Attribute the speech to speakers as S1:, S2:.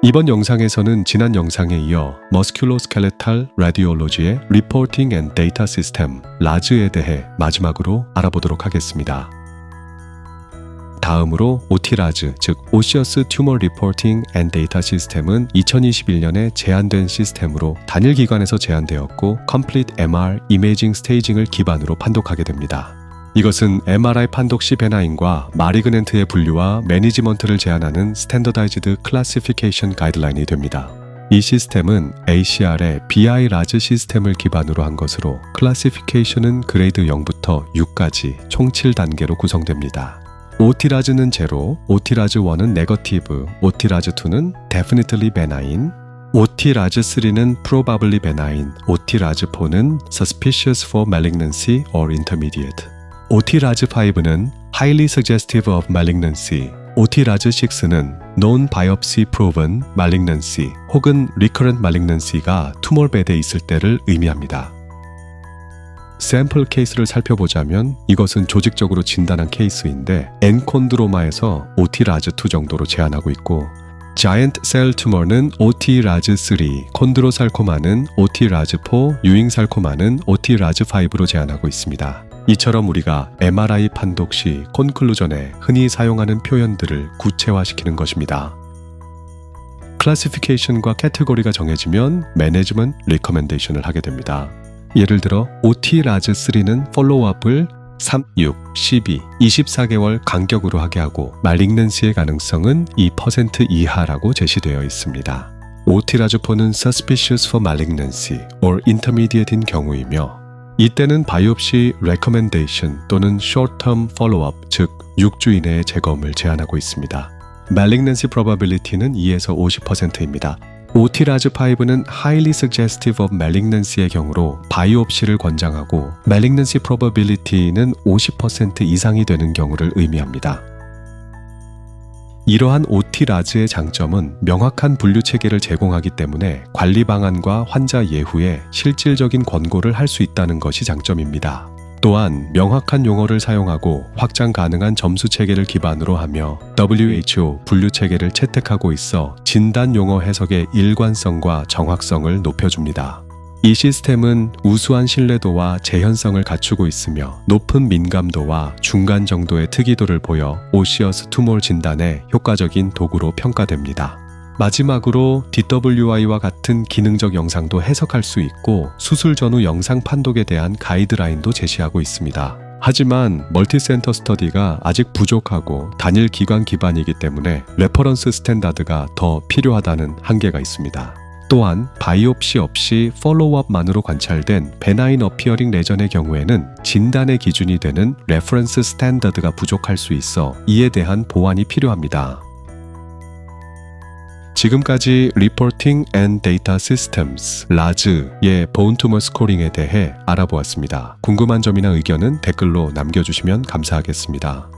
S1: 이번 영상에서는 지난 영상에 이어 머스큘로스켈레탈 라디올로지의 리포팅 앤 데이터 시스템 라즈에 대해 마지막으로 알아보도록 하겠습니다. 다음으로 오티라즈 즉 오시어스 튜머 리포팅 앤 데이터 시스템은 2021년에 제한된 시스템으로 단일 기관에서 제한되었고 컴플리트 MR 이메이징 스테이징을 기반으로 판독하게 됩니다. 이것은 MRI 판독 시 베나인과 마리그넨트의 분류와 매니지먼트를 제한하는 스탠더다이즈드 클래시피케이션 가이드라인이 됩니다. 이 시스템은 ACR의 BI 라즈 시스템을 기반으로 한 것으로 클래시피케이션은 그레이드 0부터 6까지 총 7단계로 구성됩니다. 오티라즈는 제로, 오티라즈 1은 네거티브, 오티라즈 2는 definitely benign, 오티라즈 3는 probably benign, 오티라즈 4는 suspicious for malignancy or intermediate. 오티라즈 5는 highly suggestive of malignancy, 오티라즈 6는 non biopsy proven malignancy 혹은 recurrent malignancy가 투몰bed에 있을 때를 의미합니다. 샘플 케이스를 살펴보자면 이것은 조직적으로 진단한 케이스인데 엔콘드로마에서 오티라즈2 정도로 제한하고 있고 자이언트 셀 투머는 오티라즈3, 콘드로살코마는 오티라즈4, 유잉살코마는 오티라즈5로 제한하고 있습니다. 이처럼 우리가 MRI 판독 시 콘클루전에 흔히 사용하는 표현들을 구체화시키는 것입니다. 클래시피케이션과 캐테고리가 정해지면 매니지먼트 리커멘데이션을 하게 됩니다. 예를 들어 OT-라즈 3는 follow-up을 3, 6, 12, 24개월 간격으로 하게 하고 말링넨시의 가능성은 2% 이하라고 제시되어 있습니다. OT-라즈4는 suspicious for malignancy or intermediate인 경우이며 이때는 바이옵시 recommendation 또는 short-term follow-up 즉 6주 이내의 재검을 제한하고 있습니다. malignancy probability는 2에서 50%입니다. 오티라즈5는 highly suggestive of malignancy의 경우로 바이옵시를 권장하고 malignancy probability는 50% 이상이 되는 경우를 의미합니다. 이러한 오티라즈의 장점은 명확한 분류 체계를 제공하기 때문에 관리 방안과 환자 예후에 실질적인 권고를 할 수 있다는 것이 장점입니다. 또한 명확한 용어를 사용하고 확장 가능한 점수 체계를 기반으로 하며 WHO 분류 체계를 채택하고 있어 진단 용어 해석의 일관성과 정확성을 높여줍니다. 이 시스템은 우수한 신뢰도와 재현성을 갖추고 있으며 높은 민감도와 중간 정도의 특이도를 보여 오시어스 투몰 진단에 효과적인 도구로 평가됩니다. 마지막으로 DWI와 같은 기능적 영상도 해석할 수 있고 수술 전후 영상 판독에 대한 가이드라인도 제시하고 있습니다. 하지만 멀티센터 스터디가 아직 부족하고 단일 기관 기반이기 때문에 레퍼런스 스탠다드가 더 필요하다는 한계가 있습니다. 또한 바이옵시 없이 follow-up만으로 관찰된 베나인 어피어링 레전의 경우에는 진단의 기준이 되는 레퍼런스 스탠다드가 부족할 수 있어 이에 대한 보완이 필요합니다. 지금까지 Reporting and Data Systems, 라즈의 본 투머 스코링에 대해 알아보았습니다. 궁금한 점이나 의견은 댓글로 남겨주시면 감사하겠습니다.